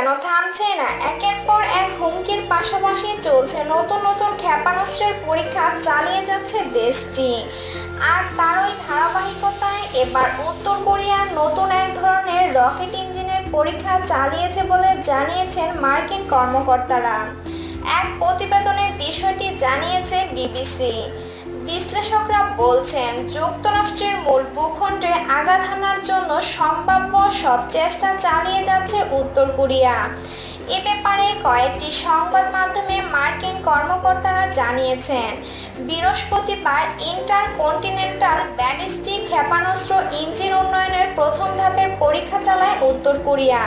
যেন থামছে না। একের পর এক হুমকির পাশাপাশি চলছে নতুন নতুন ক্ষেপণাস্ত্রের পরীক্ষা চালিয়ে যাচ্ছে দেশটি। আর তারই ধারাবাহিকতায় এবার উত্তর কোরিয়ার নতুন এক ধরনের রকেট ইঞ্জিনের পরীক্ষা চালিয়েছে বলে জানিয়েছেন মার্কিন কর্মকর্তারা। এক প্রতিবেদনের বিষয়টি জানিয়েছে বিবিসি। বিশ্লেষকরা বলছেন, যুক্তরাষ্ট্রের মূল ভূখণ্ডে আঘাত হানার জন্য সম্ভাব্য সব চেষ্টা চালিয়ে যাচ্ছে উত্তর কোরিয়া। এ ব্যাপারে কয়েকটি সংবাদ মাধ্যমে মার্কিন কর্মকর্তারা জানিয়েছেন, বৃহস্পতিবার ইন্টার কন্টিনেন্টাল ব্যালিস্টিক ক্ষেপণাস্ত্র ইঞ্জিন উন্নয়নের প্রথম ধাপের পরীক্ষা চালায় উত্তর কোরিয়া।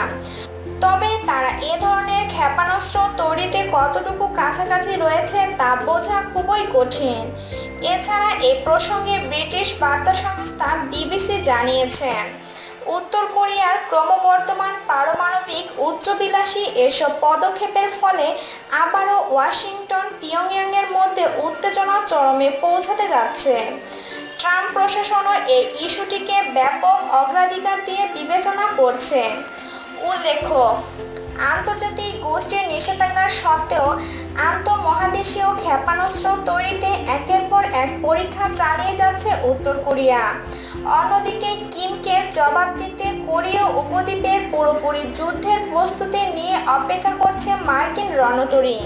তবে তারা এ ধরনের ক্ষেপণাস্ত্র তৈরিতে কতটুকু কাছাকাছি রয়েছে তা বোঝা খুবই কঠিন। এছাড়া এ প্রসঙ্গে ব্রিটিশ বার্তা সংস্থা বিবিসি জানিয়েছেন উত্তর কোরিয়ার ক্রমবর্ধমান পারমাণবিক উচ্চবিলাসী এসব পদক্ষেপের ফলে আবারও ওয়াশিংটন পিয়ংইয়াংয়ের মধ্যে উত্তেজনা চরমে পৌঁছাতে যাচ্ছে। ট্রাম্প প্রশাসনও এই ইস্যুটিকে ব্যাপক অগ্রাধিকার দিয়ে বিবেচনা করছে। উল্লেখ্য, আন্তর্জাতিক গোষ্ঠীর নিষেধাজ্ঞার সত্ত্বেও আন্তঃমহাদেশীয় ক্ষেপণাস্ত্র তৈরিতে এক পরীক্ষা চালিয়ে যাচ্ছে উত্তর কোরিয়া। অন্যদিকে কিমকে জবাব দিতে কোরীয় উপদ্বীপের পুরোপুরি যুদ্ধের প্রস্তুতি নিয়ে অপেক্ষা করছে মার্কিন রণতরী।